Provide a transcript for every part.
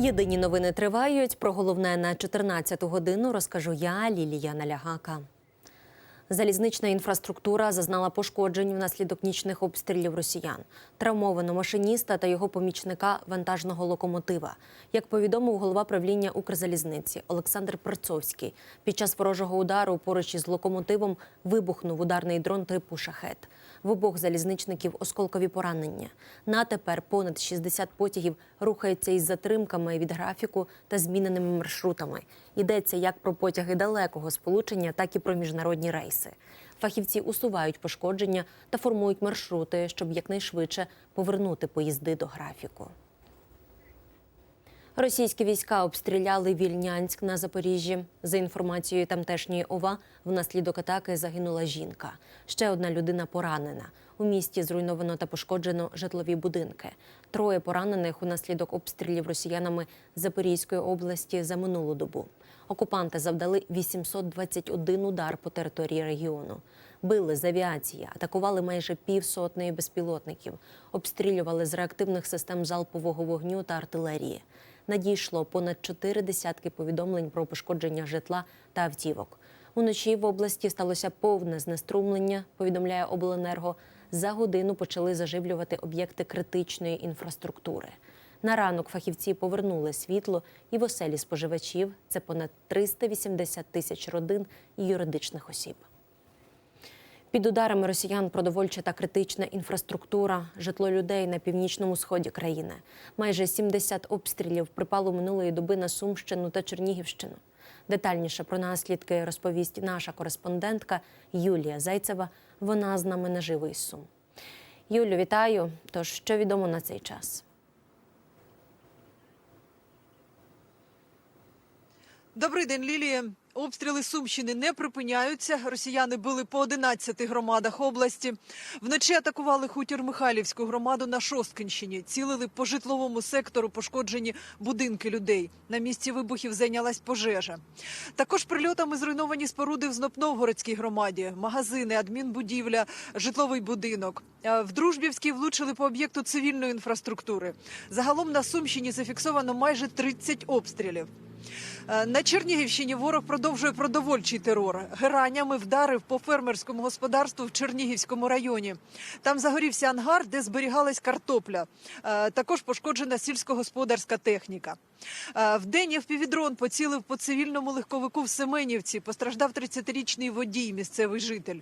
Єдині новини тривають. Про головне на 14-ту годину розкажу я, Лілія Налягака. Залізнична інфраструктура зазнала пошкоджень внаслідок нічних обстрілів росіян. Травмовано машиніста та його помічника вантажного локомотива. Як повідомив голова правління Укрзалізниці Олександр Перцовський, під час ворожого удару поруч із локомотивом вибухнув ударний дрон типу шахет. В обох залізничників осколкові поранення. На тепер понад 60 потягів рухаються із затримками від графіку та зміненими маршрутами. Йдеться як про потяги далекого сполучення, так і про міжнародні рейси. Фахівці усувають пошкодження та формують маршрути, щоб якнайшвидше повернути поїзди до графіку. Російські війська обстріляли Вільнянськ на Запоріжжі. За інформацією тамтешньої ОВА, внаслідок атаки загинула жінка. Ще одна людина поранена. У місті зруйновано та пошкоджено житлові будинки. Троє поранених унаслідок обстрілів росіянами Запорізької області за минулу добу. Окупанти завдали 821 удар по території регіону. Били з авіації, атакували майже півсотні безпілотників, обстрілювали з реактивних систем залпового вогню та артилерії. Надійшло понад чотири десятки повідомлень про пошкодження житла та автівок. Уночі в області сталося повне знеструмлення, повідомляє обленерго. За годину почали заживлювати об'єкти критичної інфраструктури. На ранок фахівці повернули світло і в оселі споживачів. Це понад 380 тисяч родин і юридичних осіб. Під ударами росіян продовольча та критична інфраструктура, житло людей на північному сході країни. Майже 70 обстрілів припало минулої доби на Сумщину та Чернігівщину. Детальніше про наслідки розповість наша кореспондентка Юлія Зайцева. Вона з нами наживо із Сум. Юлю, вітаю. Тож що відомо на цей час? Добрий день, Лілія. Обстріли Сумщини не припиняються. Росіяни били по 11 громадах області. Вночі атакували хутір Михайлівську громаду на Шосткинщині. Цілили по житловому сектору пошкоджені будинки людей. На місці вибухів зайнялась пожежа. Також прильотами зруйновані споруди в Знопновгородській громаді, магазини, адмінбудівля, житловий будинок. В Дружбівській влучили по об'єкту цивільної інфраструктури. Загалом на Сумщині зафіксовано майже 30 обстрілів. Е, На Чернігівщині ворог продовжує продовольчий терор. Геранями вдарив по фермерському господарству в Чернігівському районі. Там загорівся ангар, де зберігалась картопля. Е, Також пошкоджена сільськогосподарська техніка. Е, Вдень впівдрон поцілив по цивільному легковику в Семенівці. Постраждав 30-річний водій, місцевий житель.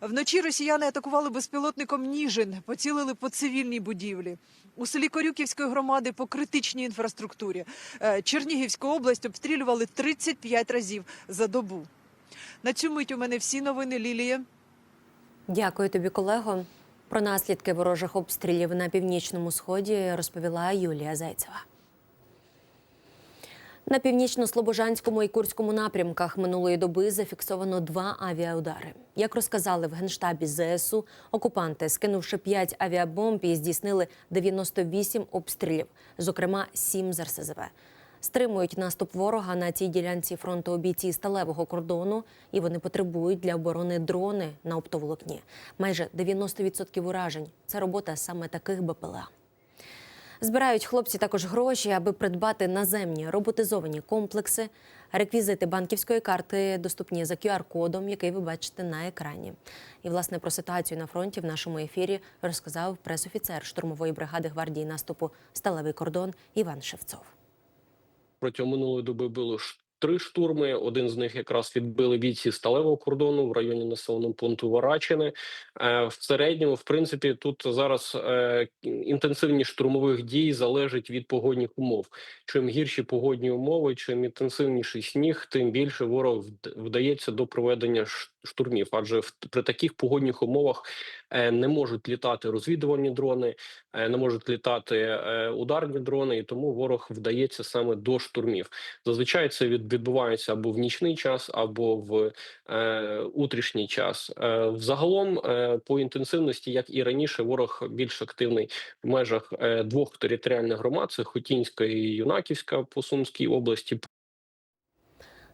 Вночі росіяни атакували безпілотником Ніжин, поцілили по цивільній будівлі. У селі Корюківської громади по критичній інфраструктурі. Е, Чернігівську область обстрілювали 35 разів за добу. На цю мить у мене всі новини, Лілія. Дякую тобі, колего. Про наслідки ворожих обстрілів на північному сході розповіла Юлія Зайцева. На північно-слобожанському і Курському напрямках минулої доби зафіксовано два авіаудари. Як розказали в генштабі ЗСУ, окупанти, скинувши 5 авіабомб, і здійснили 98 обстрілів, зокрема 7 з РСЗВ. Стримують наступ ворога на цій ділянці фронту обійці сталевого кордону, і вони потребують для оборони дрони на оптоволокні. Майже 90% уражень це робота саме таких БПЛА. Збирають хлопці також гроші, аби придбати наземні роботизовані комплекси. Реквізити банківської карти доступні за QR-кодом, який ви бачите на екрані. І власне про ситуацію на фронті в нашому ефірі розказав пресофіцер штурмової бригади гвардії наступу Сталевий кордон Іван Шевцов. Протягом минулої доби було три штурми. Один з них якраз відбили бійці сталевого кордону в районі населеного пункту Варачини. Е, В середньому, в принципі, тут зараз е, інтенсивність штурмових дій залежить від погодних умов. Чим гірші погодні умови, чим інтенсивніший сніг, тим більше ворог вдається до проведення ш- штурмів. Адже в при таких погодних умовах е, не можуть літати розвідувальні дрони, е, не можуть літати е, ударні дрони, і тому ворог вдається саме до штурмів. Зазвичай це від, відбувається або в нічний час, або в утрішній час. Взагалом, по інтенсивності, як і раніше, ворог більш активний в межах двох територіальних громад: це Хотінська і Юнаківська по Сумській області.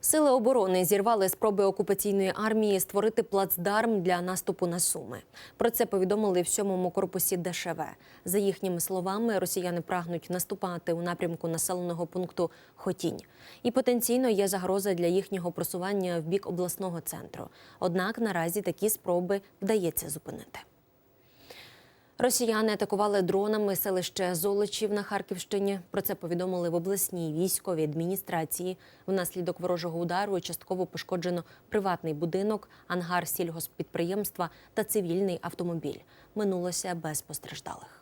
Сили оборони зірвали спроби окупаційної армії створити плацдарм для наступу на Суми. Про це повідомили в сьомому корпусі ДШВ. За їхніми словами, росіяни прагнуть наступати у напрямку населеного пункту Хотінь. І потенційно є загроза для їхнього просування в бік обласного центру. Однак наразі такі спроби вдається зупинити. Росіяни атакували дронами селище Золочів на Харківщині. Про це повідомили в обласній військовій адміністрації. Внаслідок ворожого удару частково пошкоджено приватний будинок, ангар сільгоспідприємства та цивільний автомобіль. Минулося без постраждалих.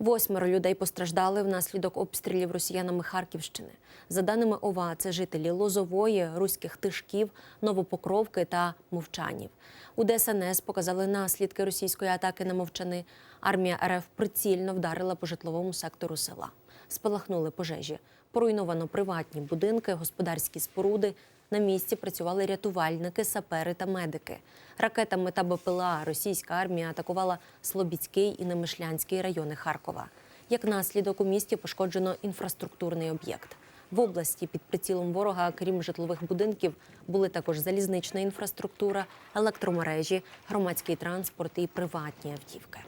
Восьмеро людей постраждали внаслідок обстрілів росіянами Харківщини. За даними ОВА, це жителі Лозової, Руських Тишків, Новопокровки та Мовчанів. У ДСНС показали наслідки російської атаки на мовчани. Армія РФ прицільно вдарила по житловому сектору села. Спалахнули пожежі, поруйновано приватні будинки, господарські споруди. На місці працювали рятувальники, сапери та медики. Ракетами та БПЛА російська армія атакувала Слобідський і Немишлянський райони Харкова. Як наслідок у місті пошкоджено інфраструктурний об'єкт. В області під прицілом ворога, крім житлових будинків, були також залізнична інфраструктура, електромережі, громадський транспорт і приватні автівки.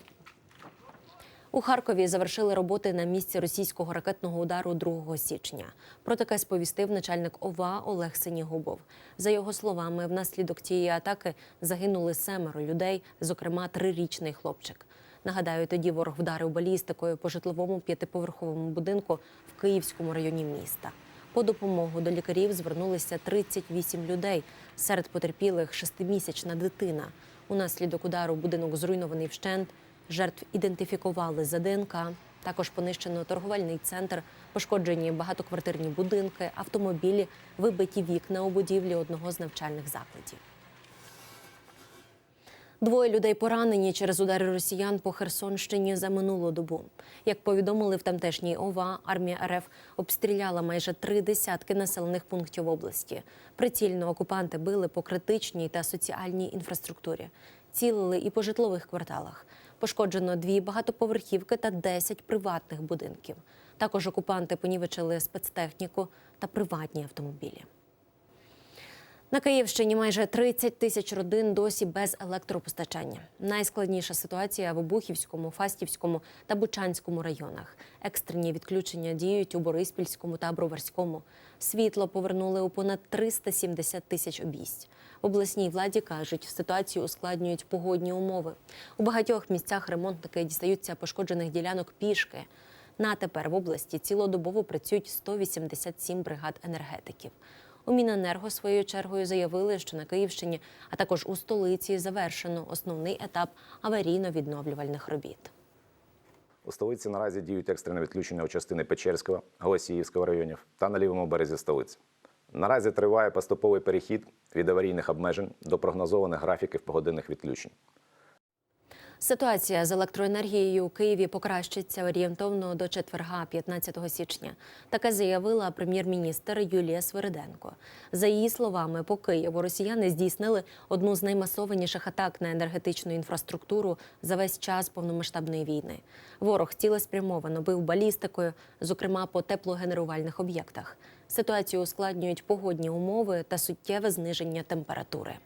У Харкові завершили роботи на місці російського ракетного удару 2 січня. Про таке сповістив начальник ОВА Олег Синігубов. За його словами, внаслідок цієї атаки загинули семеро людей, зокрема трирічний хлопчик. Нагадаю, тоді ворог вдарив балістикою по житловому п'ятиповерховому будинку в Київському районі міста. По допомогу до лікарів звернулися 38 людей. Серед потерпілих шестимісячна дитина. Унаслідок удару будинок зруйнований вщент. Жертв ідентифікували за ДНК. Також понищено торговельний центр, пошкоджені багатоквартирні будинки, автомобілі, вибиті вікна у будівлі одного з навчальних закладів. Двоє людей поранені через удари росіян по Херсонщині за минулу добу. Як повідомили в тамтешній ОВА, армія РФ обстріляла майже три десятки населених пунктів області. Прицільно окупанти били по критичній та соціальній інфраструктурі, цілили і по житлових кварталах. Пошкоджено дві багатоповерхівки та 10 приватних будинків. Також окупанти понівечили спецтехніку та приватні автомобілі. На Київщині майже 30 тисяч родин досі без електропостачання. Найскладніша ситуація в Обухівському, Фастівському та Бучанському районах. Екстрені відключення діють у Бориспільському та Броварському. Світло повернули у понад 370 тисяч обійсть. В обласній владі кажуть, ситуацію ускладнюють погодні умови. У багатьох місцях ремонтники дістаються пошкоджених ділянок пішки. На тепер в області цілодобово працюють 187 бригад енергетиків. У Міненерго своєю чергою заявили, що на Київщині, а також у столиці завершено основний етап аварійно-відновлювальних робіт. У столиці наразі діють екстрені відключення у частини Печерського, Голосіївського районів та на лівому березі столиці. Наразі триває поступовий перехід від аварійних обмежень до прогнозованих графіків погодинних відключень. Ситуація з електроенергією у Києві покращиться орієнтовно до четверга, 15 січня. Таке заявила прем'єр-міністр Юлія Свириденко. За її словами, по Києву росіяни здійснили одну з наймасованіших атак на енергетичну інфраструктуру за весь час повномасштабної війни. Ворог цілеспрямовано бив балістикою, зокрема по теплогенерувальних об'єктах. Ситуацію ускладнюють погодні умови та суттєве зниження температури.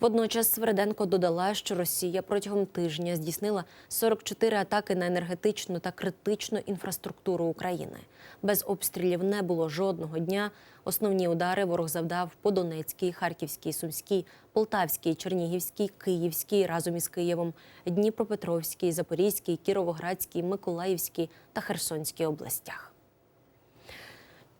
Водночас Сверденко додала, що Росія протягом тижня здійснила 44 атаки на енергетичну та критичну інфраструктуру України. Без обстрілів не було жодного дня. Основні удари ворог завдав по Донецькій, Харківській, Сумській, Полтавській, Чернігівській, Київській разом із Києвом, Дніпропетровській, Запорізькій, Кіровоградській, Миколаївській та Херсонській областях.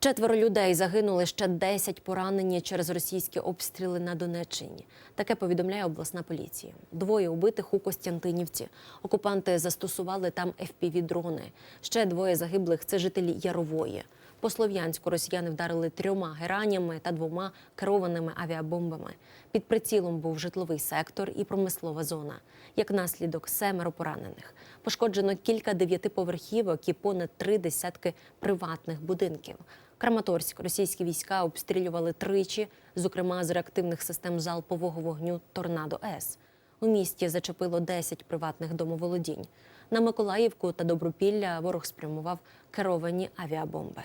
Четверо людей загинули, ще 10 поранені через російські обстріли на Донеччині. Таке повідомляє обласна поліція. Двоє убитих у Костянтинівці. Окупанти застосували там FPV-дрони. Ще двоє загиблих це жителі Ярової. По Слов'янську росіяни вдарили трьома геранями та двома керованими авіабомбами. Під прицілом був житловий сектор і промислова зона. Як наслідок, семеро поранених. Пошкоджено кілька дев'ятиповерхівок і понад три десятки приватних будинків. Краматорськ російські війська обстрілювали тричі, зокрема з реактивних систем залпового вогню Торнадо С. У місті зачепило 10 приватних домоволодінь. На Миколаївку та Добропілля ворог спрямував керовані авіабомби.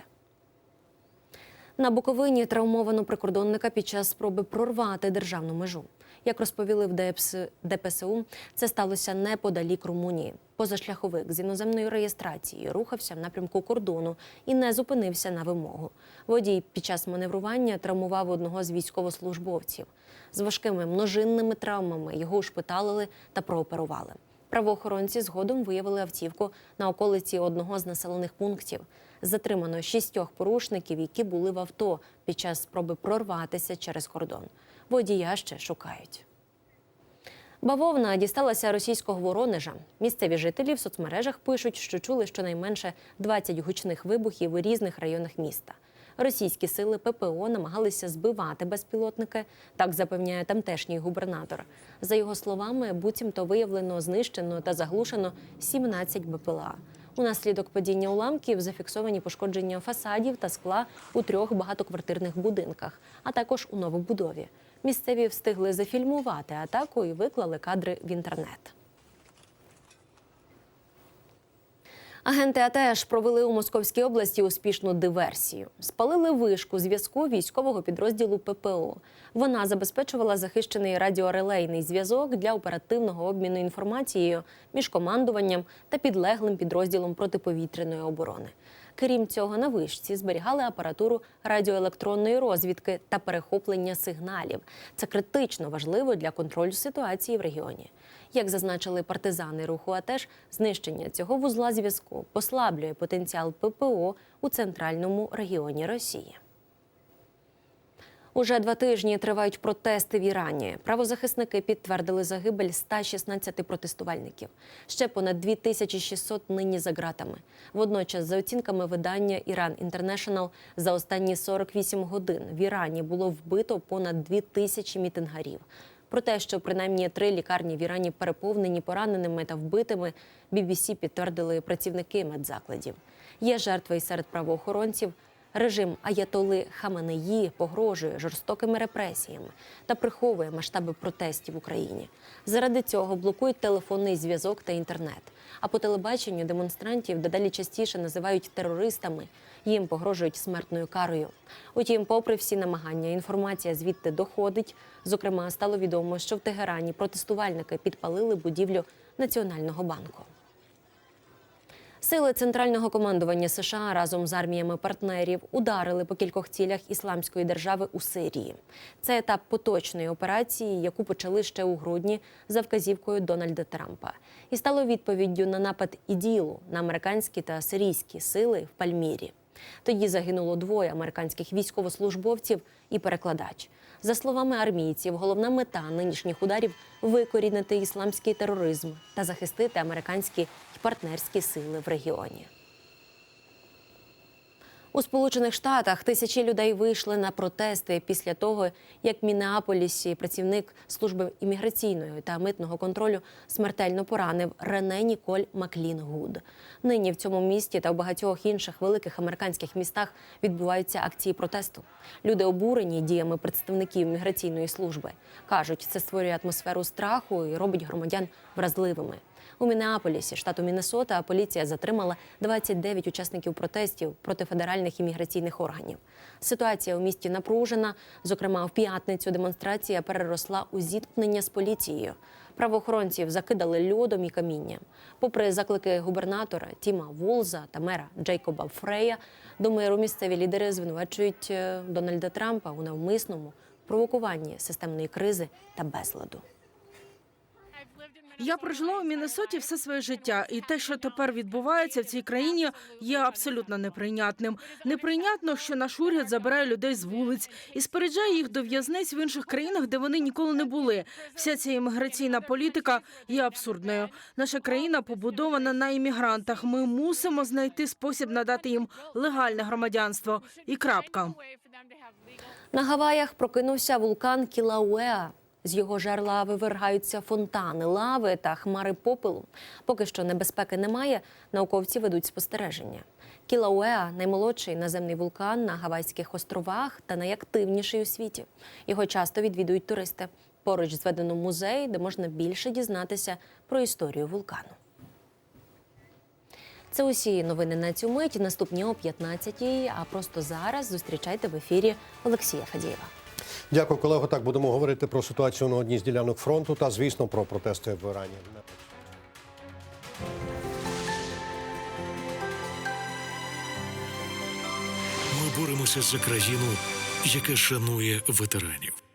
На Буковині травмовано прикордонника під час спроби прорвати державну межу. Як розповіли в ДПС, ДПСУ, це сталося неподалік Румунії. Позашляховик з іноземною реєстрацією рухався в напрямку кордону і не зупинився на вимогу. Водій під час маневрування травмував одного з військовослужбовців. З важкими множинними травмами його ушпиталили та прооперували. Правоохоронці згодом виявили автівку на околиці одного з населених пунктів. Затримано шістьох порушників, які були в авто під час спроби прорватися через кордон. Водія ще шукають. Бавовна дісталася російського воронежа. Місцеві жителі в соцмережах пишуть, що чули щонайменше 20 гучних вибухів у різних районах міста. Російські сили ППО намагалися збивати безпілотники, так запевняє тамтешній губернатор. За його словами, буцімто виявлено, знищено та заглушено 17 БПЛА. Унаслідок падіння уламків зафіксовані пошкодження фасадів та скла у трьох багатоквартирних будинках, а також у новобудові. Місцеві встигли зафільмувати атаку і виклали кадри в інтернет. Агенти АТЕШ провели у Московській області успішну диверсію. Спалили вишку зв'язку військового підрозділу ППО. Вона забезпечувала захищений радіорелейний зв'язок для оперативного обміну інформацією між командуванням та підлеглим підрозділом протиповітряної оборони. Крім цього, на вишці зберігали апаратуру радіоелектронної розвідки та перехоплення сигналів. Це критично важливо для контролю ситуації в регіоні. Як зазначили партизани руху АТЕШ, знищення цього вузла зв'язку послаблює потенціал ППО у центральному регіоні Росії. Уже два тижні тривають протести в Ірані. Правозахисники підтвердили загибель 116 протестувальників. Ще понад 2600 нині за ґратами. Водночас, за оцінками видання Іран Інтернешнл, за останні 48 годин в Ірані було вбито понад 2000 мітингарів. Про те, що принаймні три лікарні в Ірані переповнені пораненими та вбитими, BBC підтвердили працівники медзакладів. Є жертви і серед правоохоронців. Режим Аятоли Хаменеї погрожує жорстокими репресіями та приховує масштаби протестів в Україні. Заради цього блокують телефонний зв'язок та інтернет. А по телебаченню демонстрантів дедалі частіше називають терористами. Їм погрожують смертною карою. Утім, попри всі намагання, інформація звідти доходить. Зокрема, стало відомо, що в Тегерані протестувальники підпалили будівлю Національного банку. Сили центрального командування США разом з арміями партнерів ударили по кількох цілях ісламської держави у Сирії. Це етап поточної операції, яку почали ще у грудні за вказівкою Дональда Трампа, і стало відповіддю на напад іділу на американські та сирійські сили в Пальмірі. Тоді загинуло двоє американських військовослужбовців і перекладач. За словами армійців, головна мета нинішніх ударів викорінити ісламський тероризм та захистити американські й партнерські сили в регіоні. У Сполучених Штатах тисячі людей вийшли на протести після того, як Мінеаполісі працівник служби імміграційної та митного контролю смертельно поранив Рене Ніколь Маклін Гуд. Нині в цьому місті та в багатьох інших великих американських містах відбуваються акції протесту. Люди обурені діями представників міграційної служби. кажуть, це створює атмосферу страху і робить громадян вразливими. У Мінеаполісі, штату Міннесота, поліція затримала 29 учасників протестів проти федеральних імміграційних органів. Ситуація у місті напружена. Зокрема, в п'ятницю демонстрація переросла у зіткнення з поліцією. Правоохоронців закидали льодом і камінням. Попри заклики губернатора Тіма Волза та мера Джейкоба Фрея, до миру місцеві лідери звинувачують е, Дональда Трампа у навмисному провокуванні системної кризи та безладу. Я прожила у Міннесоті все своє життя, і те, що тепер відбувається в цій країні, є абсолютно неприйнятним. Неприйнятно, що наш уряд забирає людей з вулиць і спереджає їх до в'язниць в інших країнах, де вони ніколи не були. Вся ця імміграційна політика є абсурдною. Наша країна побудована на іммігрантах. Ми мусимо знайти спосіб надати їм легальне громадянство. І крапка. На Гаваях прокинувся вулкан Кілауеа. З його жерла вивергаються фонтани, лави та хмари попелу. Поки що небезпеки немає. Науковці ведуть спостереження. Кілауеа наймолодший наземний вулкан на Гавайських островах та найактивніший у світі. Його часто відвідують туристи. Поруч зведено музей, де можна більше дізнатися про історію вулкану. Це усі новини на цю мить. Наступні о 15-й, А просто зараз зустрічайте в ефірі Олексія Фадієва. Дякую, колего. Так будемо говорити про ситуацію на одній з ділянок фронту та, звісно, про протести в Ірані. Ми боремося за країну, яка шанує ветеранів.